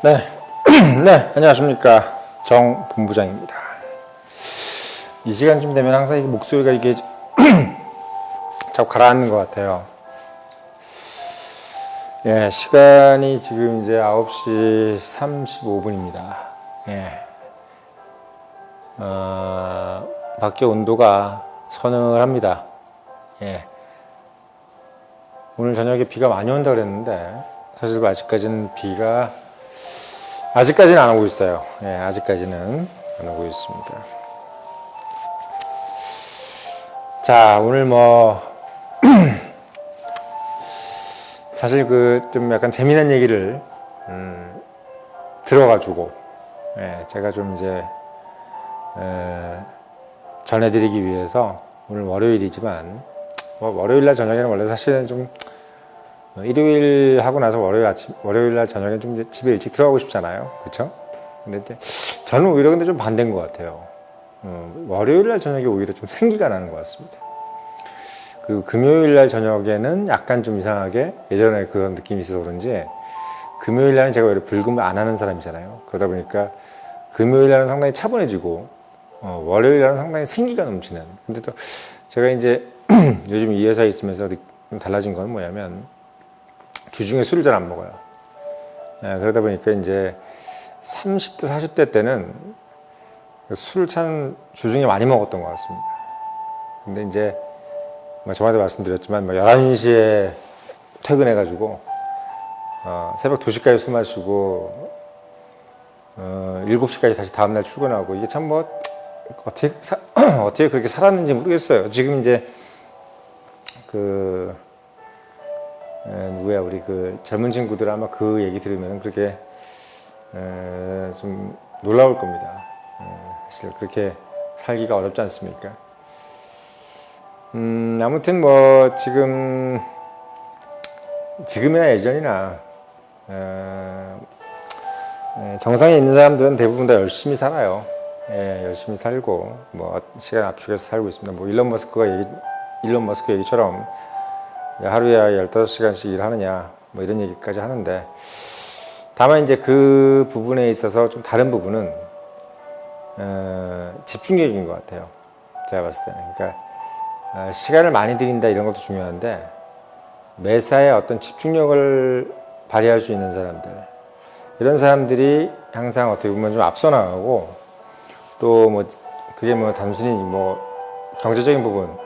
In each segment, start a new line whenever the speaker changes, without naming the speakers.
네. 네, 안녕하십니까. 정 본부장입니다. 이 시간쯤 되면 항상 목소리가 이게 자꾸 가라앉는 것 같아요. 예, 시간이 지금 이제 9시 35분입니다. 예. 어, 밖에 온도가 서늘합니다. 예. 오늘 저녁에 비가 많이 온다 그랬는데, 사실 아직까지는 비가 아직까지는 안 오고 있어요. 예, 아직까지는 안 오고 있습니다. 자, 오늘 뭐, 사실 그 좀 약간 재미난 얘기를, 음, 들어가지고, 예, 제가 좀 이제, 에, 전해드리기 위해서 오늘 월요일이지만, 뭐 월요일날 저녁에는 원래 사실은 좀 어, 일요일 하고 나서 월요일 아침, 월요일 날 저녁에 좀 집에 일찍 들어가고 싶잖아요. 그쵸? 근데 이제 저는 오히려 근데 좀 반대인 것 같아요. 어, 월요일 날 저녁에 오히려 좀 생기가 나는 것 같습니다. 그 금요일 날 저녁에는 약간 좀 이상하게 예전에 그런 느낌이 있어서 그런지 금요일 날은 제가 오히려 불금을 안 하는 사람이잖아요. 그러다 보니까 금요일 날은 상당히 차분해지고 어, 월요일 날은 상당히 생기가 넘치는. 근데 또 제가 이제 요즘 이 회사에 있으면서 좀 달라진 건 뭐냐면 주중에 술을 잘 안 먹어요. 예, 그러다 보니까 이제 30대, 40대 때는 참 주중에 많이 먹었던 것 같습니다. 근데 이제 뭐 저번에도 말씀드렸지만 뭐 11시에 퇴근해가지고 어, 새벽 2시까지 술 마시고 어, 7시까지 다시 다음날 출근하고 이게 참 뭐 어떻게 사- 어떻게 그렇게 살았는지 모르겠어요. 지금 이제 그 에, 누구야 우리 그 젊은 친구들 아마 그 얘기 들으면 그렇게 에, 좀 놀라울 겁니다. 에, 사실 그렇게 살기가 어렵지 않습니까? 음 아무튼 뭐 지금 지금이나 예전이나 정상에 있는 사람들은 대부분 다 열심히 살아요. 예, 열심히 살고 뭐 시간 압축해서 살고 있습니다. 뭐 일론 머스크가 얘기 일론 머스크 얘기처럼 야, 하루에 15시간씩 일하느냐, 뭐 이런 얘기까지 하는데, 다만 이제 그 부분에 있어서 좀 다른 부분은, 어, 집중력인 것 같아요. 제가 봤을 때는. 그러니까, 어, 시간을 많이 들인다 이런 것도 중요한데, 매사에 어떤 집중력을 발휘할 수 있는 사람들, 이런 사람들이 항상 어떻게 보면 좀 앞서 나가고, 또 뭐, 그게 뭐 단순히 뭐, 경제적인 부분,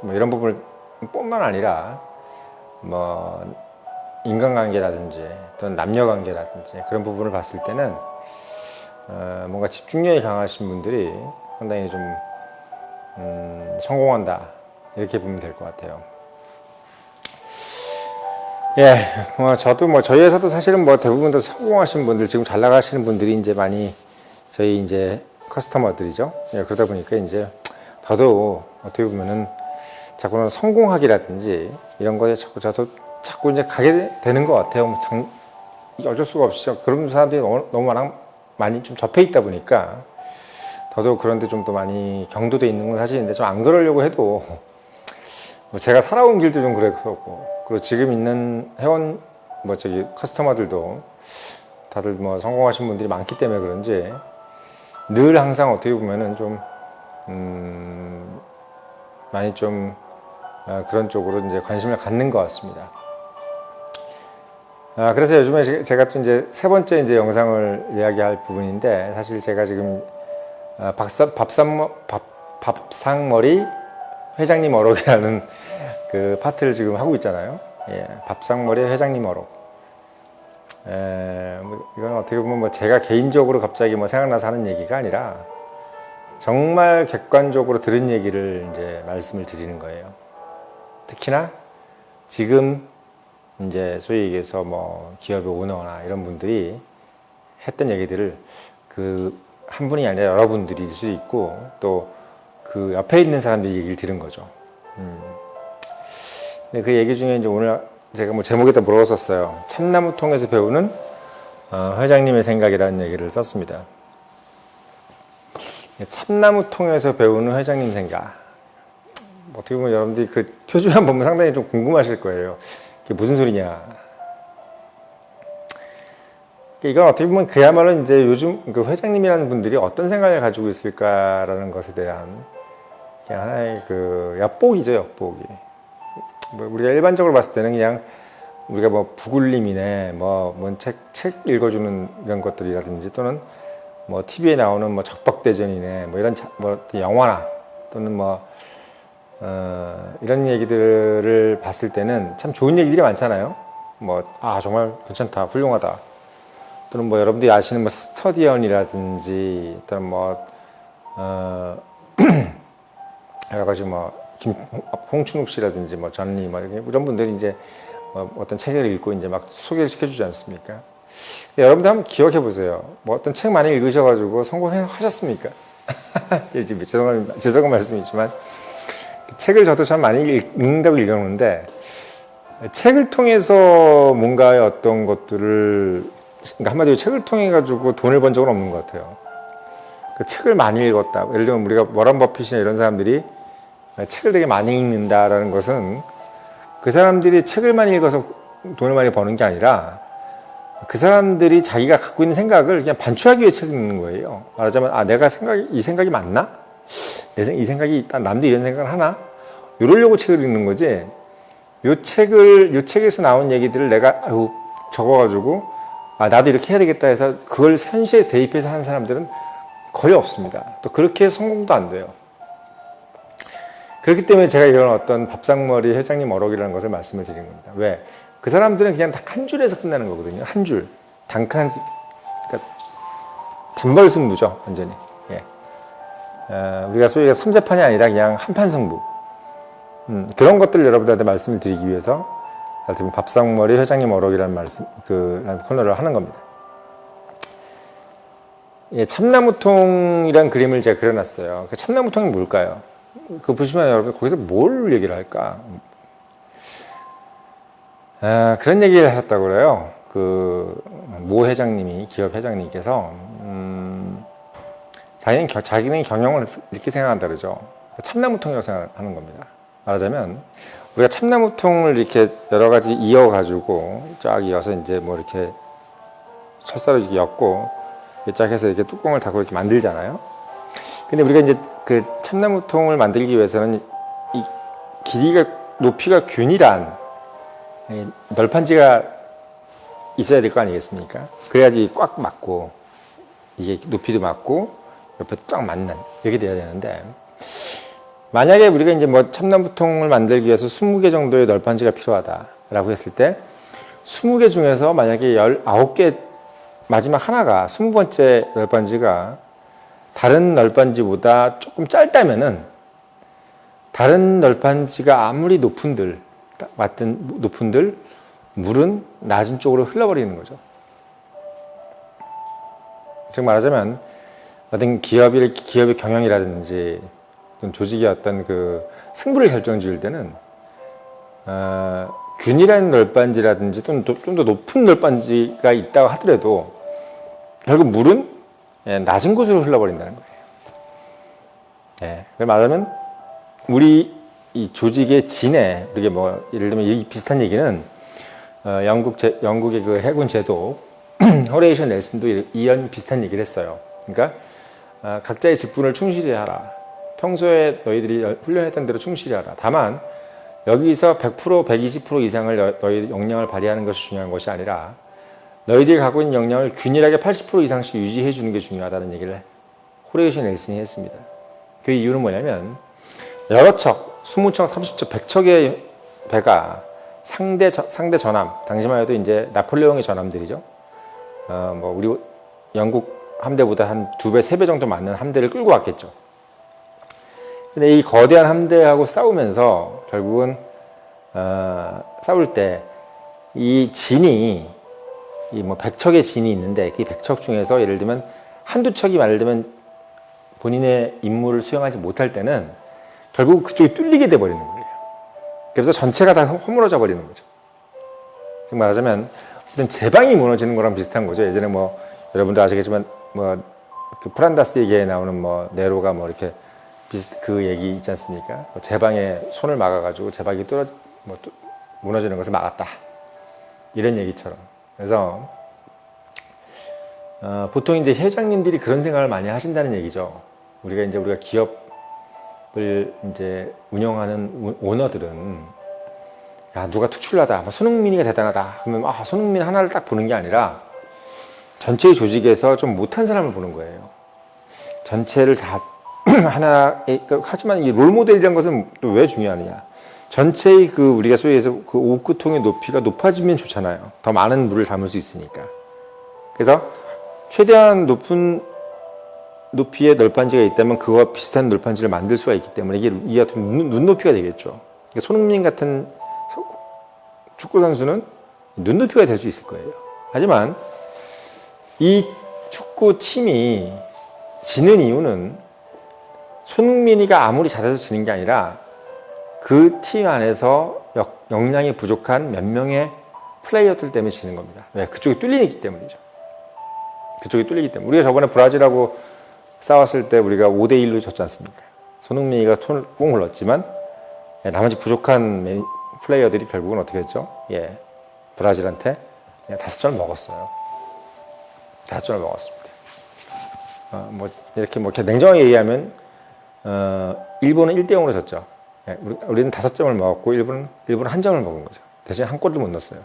뭐 이런 부분을 뿐만 아니라 뭐 인간관계라든지 또는 남녀관계라든지 그런 부분을 봤을 때는 어, 뭔가 집중력이 강하신 분들이 상당히 좀 음, 성공한다 이렇게 보면 될 것 같아요. 예, 뭐 저도 뭐 저희 회사도 사실은 뭐 대부분 다 성공하신 분들 지금 잘 나가시는 분들이 이제 많이 저희 이제 커스터머들이죠. 예, 그러다 보니까 이제 저도 어떻게 보면은 자꾸는 성공하기라든지 이런 거에 자꾸 저도 자꾸 이제 가게 되는 것 같아요. 뭐 장, 어쩔 수가 없이 그런 사람들이 너무, 너무 많이 좀 접해 있다 보니까 저도 그런데 좀 더 많이 경도돼 있는 건 사실인데 좀 안 그러려고 해도 뭐 제가 살아온 길도 좀 그랬었고 그리고 지금 있는 회원 뭐 저기 커스터머들도 다들 뭐 성공하신 분들이 많기 때문에 그런지 늘 항상 어떻게 보면은 좀 음, 많이 좀 아, 그런 쪽으로 이제 관심을 갖는 것 같습니다. 아, 그래서 요즘에 제- 제가 또 이제 세 번째 이제 영상을 이야기할 부분인데 사실 제가 지금 아, 밥상 밥상 밥 밥상머리 회장님 어록이라는 그 파트를 지금 하고 있잖아요. 예, 밥상머리 회장님 어록. 에, 뭐 이건 어떻게 보면 뭐 제가 개인적으로 갑자기 뭐 생각나서 하는 얘기가 아니라 정말 객관적으로 들은 얘기를 이제 말씀을 드리는 거예요. 특히나 지금 이제 소위 얘기해서 뭐 기업의 오너나 이런 분들이 했던 얘기들을 그 한 분이 아니라 여러분들일 수도 있고 또 그 옆에 있는 사람들이 얘기를 들은 거죠. 음. 근데 그 얘기 중에 이제 오늘 제가 뭐 제목에다 썼어요. 참나무 통해서 배우는 어, 회장님의 생각이라는 얘기를 썼습니다. 참나무 통해서 배우는 회장님 생각. 어떻게 보면 여러분들이 그 표지만 보면 상당히 좀 궁금하실 거예요. 그게 무슨 소리냐. 이건 어떻게 보면 그야말로 이제 요즘 그 회장님이라는 분들이 어떤 생각을 가지고 있을까라는 것에 대한 그냥 하나의 그 엿보기죠, 엿보기. 뭐 우리가 일반적으로 봤을 때는 그냥 우리가 뭐 부굴림이네, 뭐뭔책 책 읽어주는 이런 것들이라든지 또는 뭐 TV에 나오는 뭐 적벽대전이네, 뭐 이런 자- 뭐 영화나 또는 뭐 어, 이런 얘기들을 봤을 때는 참 좋은 얘기들이 많잖아요. 뭐 아 정말 괜찮다, 훌륭하다. 또는 뭐 여러분들이 아시는 뭐 스터디언이라든지 또는 뭐 어, 여러 가지 뭐 김, 홍춘욱 씨라든지 뭐 전리 뭐 이런 분들이 이제 뭐 어떤 책을 읽고 이제 막 소개를 시켜주지 않습니까? 여러분들 한번 기억해 보세요. 뭐 어떤 책 많이 읽으셔가지고 성공하셨습니까? 지금 죄송한 죄송한 말씀이지만 책을 저도 참 많이 읽- 읽는다고 읽었는데 책을 통해서 뭔가의 어떤 것들을 그러니까 한마디로 책을 통해 가지고 돈을 번 적은 없는 것 같아요. 그 책을 많이 읽었다. 예를 들면 우리가 워런 버핏이나 이런 사람들이 책을 되게 많이 읽는다라는 것은 그 사람들이 책을 많이 읽어서 돈을 많이 버는 게 아니라 그 사람들이 자기가 갖고 있는 생각을 그냥 반추하기 위해 책을 읽는 거예요. 말하자면 아 내가 생각이 이 생각이 맞나? 이 생각이. 남도 이런 생각을 하나? 이러려고 책을 읽는 거지. 요 책을 요 책에서 나온 얘기들을 내가 아유 적어가지고 아 나도 이렇게 해야 되겠다 해서 그걸 현실에 대입해서 하는 사람들은 거의 없습니다. 또 그렇게 성공도 안 돼요. 그렇기 때문에 제가 이런 어떤 밥상머리 회장님 어록이라는 것을 말씀을 드린 겁니다. 왜? 그 사람들은 그냥 딱한 줄에서 끝나는 거거든요. 한 줄. 단칸, 그러니까 단벌 승부죠. 완전히. 우리가 소위가 삼세판이 아니라 그냥 한판 승부. 음, 그런 것들 여러분들한테 말씀을 드리기 위해서 밥상머리 회장님 어록이라는 말씀, 그, 코너를 하는 겁니다. 예, 참나무통이란 그림을 제가 그려놨어요. 그 참나무통이 뭘까요? 그 보시면 여러분 거기서 뭘 얘기를 할까? 아, 그런 얘기를 하셨다고 그래요. 그 모 회장님이 기업 회장님께서 음, 자기는 겨- 자기는 경영을 이렇게 생각한다 그러죠. 참나무통이라고 생각하는 겁니다. 말하자면 우리가 참나무통을 이렇게 여러 가지 이어 가지고 쫙 이어서 이제 뭐 이렇게 철사로 이렇게 엮고 쫙 해서 이렇게 뚜껑을 닫고 이렇게 만들잖아요. 근데 우리가 이제 그 참나무통을 만들기 위해서는 이 길이가 높이가 균일한 이 널판지가 있어야 될 거 아니겠습니까? 그래야지 꽉 맞고 이게 높이도 맞고 옆에 쫙 맞는 이렇게 돼야 되는데 만약에 우리가 이제 뭐 참나무통을 만들기 위해서 20개 정도의 널판지가 필요하다라고 했을 때 20개 중에서 만약에 19개 마지막 하나가 20번째 널판지가 다른 널판지보다 조금 짧다면은 다른 널판지가 아무리 높은들 맞든 높은들 물은 낮은 쪽으로 흘러버리는 거죠. 즉 말하자면 어떤 기업이 기업의 경영이라든지 어떤 조직의 어떤 그 승부를 결정지을 때는 어, 균일한 널빤지라든지 또는 좀 더 높은 널빤지가 있다고 하더라도 결국 물은 예, 낮은 곳으로 흘러버린다는 거예요. 예, 말하면 우리 이 조직의 진해, 이게 뭐 예를 들면 이 비슷한 얘기는 어, 영국 제, 영국의 그 해군 제도 호레이션 넬슨도 이- 이런 비슷한 얘기를 했어요. 그러니까 어, 각자의 직분을 충실히 하라. 평소에 너희들이 훈련했던 대로 충실히 하라. 다만 여기서 100% 120% 이상을 너- 너희 역량을 발휘하는 것이 중요한 것이 아니라 너희들이 갖고 있는 역량을 균일하게 80% 이상씩 유지해 주는 게 중요하다는 얘기를 호레이션 넬슨이 했습니다. 그 이유는 뭐냐면 여러 척, 20척, 30척, 100척의 배가 상대 저- 상대 전함, 당시만 해도 이제 나폴레옹의 전함들이죠. 어, 뭐 우리 영국 함대보다 한 두 배, 세 배 정도 많은 함대를 끌고 왔겠죠. 근데 이 거대한 함대하고 싸우면서 결국은 어, 싸울 때 이 진이 이 뭐 백척의 진이 있는데 그 백척 중에서 예를 들면 한두 척이 예를 들면 본인의 임무를 수행하지 못할 때는 결국 그쪽이 뚫리게 돼 버리는 거예요. 그래서 전체가 다 허물어져 버리는 거죠. 즉 말하자면 어떤 제방이 무너지는 거랑 비슷한 거죠. 예전에 뭐 여러분도 아시겠지만 뭐 그 프란다스 얘기에 나오는 뭐 네로가 뭐 이렇게 비슷 그 얘기 있지 않습니까? 뭐 제방에 손을 막아가지고 제방이 뚫어 뭐 뚫- 무너지는 것을 막았다 이런 얘기처럼. 그래서 어, 보통 이제 회장님들이 그런 생각을 많이 하신다는 얘기죠. 우리가 이제 우리가 기업을 이제 운영하는 우- 오너들은 야 누가 특출나다, 뭐 손흥민이가 대단하다. 그러면 아 손흥민 하나를 딱 보는 게 아니라 전체 조직에서 좀 못한 사람을 보는 거예요. 전체를 다 하나 하지만 이 롤모델이라는 것은 또 왜 중요하느냐? 전체의 그 우리가 소위 해서 그 옷구통의 높이가 높아지면 좋잖아요. 더 많은 물을 담을 수 있으니까. 그래서 최대한 높은 높이의 널판지가 있다면 그와 비슷한 널판지를 만들 수가 있기 때문에 이게 이 같은 눈- 눈높이가 되겠죠. 그러니까 손흥민 같은 축구 선수는 눈높이가 될 수 있을 거예요. 하지만 이 축구 팀이 지는 이유는 손흥민이가 아무리 잘해서 지는 게 아니라 그 팀 안에서 역- 역량이 부족한 몇 명의 플레이어들 때문에 지는 겁니다. 왜? 그쪽이 뚫리기 때문이죠. 그쪽이 뚫리기 때문에. 우리가 저번에 브라질하고 싸웠을 때 우리가 5대1로 졌지 않습니까? 손흥민이가 톤을 꽁 흘렀지만 예, 나머지 부족한 메- 플레이어들이 결국은 어떻게 했죠? 예, 브라질한테 다섯 점을 먹었어요. 다섯 점을 먹었습니다. 어, 뭐 이렇게 뭐 이렇게 냉정하게 얘기하면 어, 일본은 1대 0으로 졌죠. 예, 우리, 우리는 다섯 점을 먹었고 일본은 일본은 한 점을 먹은 거죠. 대신 한 골도 못 넣었어요.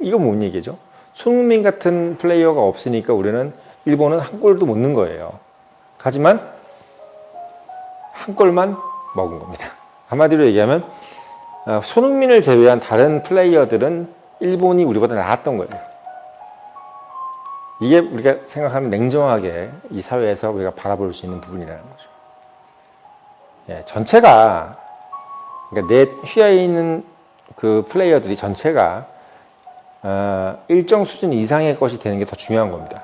이거 뭔 얘기죠? 손흥민 같은 플레이어가 없으니까 우리는 일본은 한 골도 못 넣은 거예요. 하지만 한 골만 먹은 겁니다. 한마디로 얘기하면 어, 손흥민을 제외한 다른 플레이어들은 일본이 우리보다 나았던 거예요. 이게 우리가 생각하면 냉정하게 이 사회에서 우리가 바라볼 수 있는 부분이라는 거죠. 예, 전체가 그러니까 내 휘하에 있는 그 플레이어들이 전체가 어, 일정 수준 이상의 것이 되는 게 더 중요한 겁니다.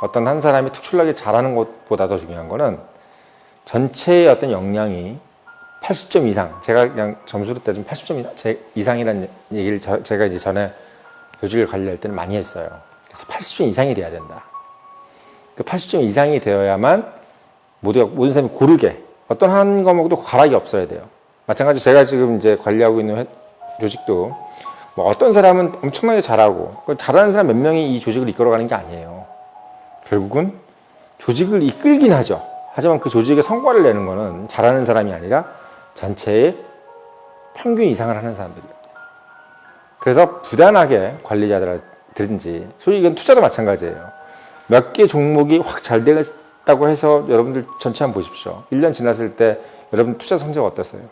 어떤 한 사람이 특출나게 잘하는 것보다 더 중요한 거는 전체의 어떤 역량이 80점 이상, 제가 그냥 점수로 따지면 80점 이상, 제- 이상이라는 얘기를 저- 제가 이제 전에 조직을 관리할 때는 많이 했어요. 그래서 80점 이상이 돼야 된다. 그 80점 이상이 되어야만 모두가, 모든 사람이 고르게 어떤 한 과목도 과락이 없어야 돼요. 마찬가지로 제가 지금 이제 관리하고 있는 회- 조직도 뭐 어떤 사람은 엄청나게 잘하고 그 잘하는 사람 몇 명이 이 조직을 이끌어가는 게 아니에요. 결국은 조직을 이끌긴 하죠. 하지만 그 조직의 성과를 내는 거는 잘하는 사람이 아니라 전체의 평균 이상을 하는 사람들이에요. 그래서 부단하게 관리자들 든지, 솔직히 이건 투자도 마찬가지예요. 몇 개 종목이 확 잘 되겠다고 해서 여러분들 전체 한번 보십시오. 1년 지났을 때 여러분 투자 성적 어땠어요?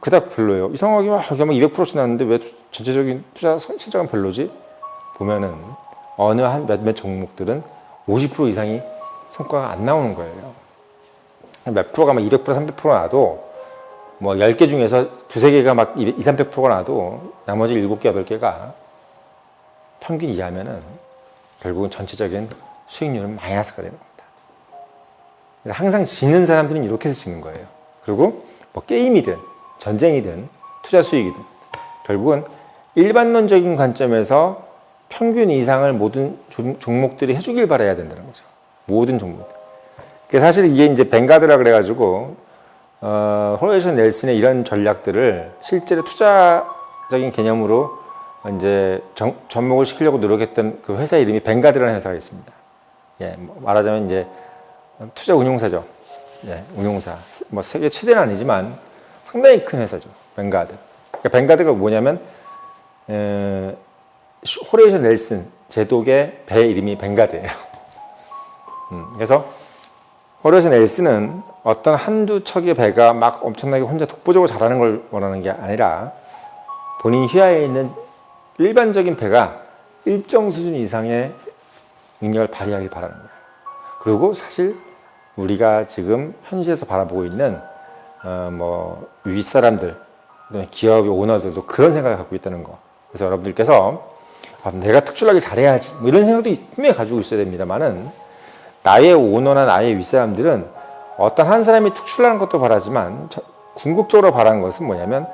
그닥 별로예요. 이상하게 막, 막 200%씩 나왔는데 왜 투- 전체적인 투자 성- 실적은 별로지? 보면은 어느 한 몇몇 종목들은 50% 이상이 성과가 안 나오는 거예요. 몇 프로가 막 200%, 300% 나도 뭐 10개 중에서 두세 개가 막 200, 300%가 나도 나머지 7개, 8개가 평균 이하면은 결국은 전체적인 수익률은 마이너스가 되는 겁니다. 항상 지는 사람들은 이렇게 해서 지는 거예요. 그리고 뭐 게임이든 전쟁이든 투자 수익이든 결국은 일반론적인 관점에서 평균 이상을 모든 종- 종목들이 해주길 바라야 된다는 거죠. 모든 종목. 그 사실 이게 이제 뱅가드라 그래가지고 어, 호레이션 넬슨의 이런 전략들을 실제로 투자적인 개념으로 이제 정- 접목을 시키려고 노력했던 그 회사 이름이 뱅가드라는 회사가 있습니다. 예, 뭐 말하자면 이제 투자 운용사죠. 예, 운용사. 뭐 세계 최대는 아니지만 상당히 큰 회사죠. 뱅가드. 그러니까 뱅가드가 뭐냐면 에, 호레이션 넬슨 제독의 배 이름이 뱅가드예요. 음, 그래서 호레이션 넬슨은 어떤 한두 척의 배가 막 엄청나게 혼자 독보적으로 잘하는 걸 원하는 게 아니라 본인 휘하에 있는 일반적인 배가 일정 수준 이상의 능력을 발휘하길 바라는 거예요. 그리고 사실 우리가 지금 현지에서 바라보고 있는 어, 뭐 윗사람들, 기업의 오너들도 그런 생각을 갖고 있다는 거. 그래서 여러분들께서 아, 내가 특출나게 잘해야지 뭐 이런 생각도 분명히 가지고 있어야 됩니다만은 나의 오너나 나의 윗사람들은 어떤 한 사람이 특출나는 것도 바라지만 저- 궁극적으로 바라는 것은 뭐냐면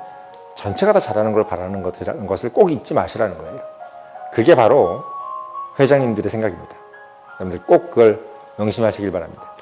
전체가 다 잘하는 걸 바라는 것을 꼭 잊지 마시라는 거예요. 그게 바로 회장님들의 생각입니다. 여러분들 꼭 그걸 명심하시길 바랍니다.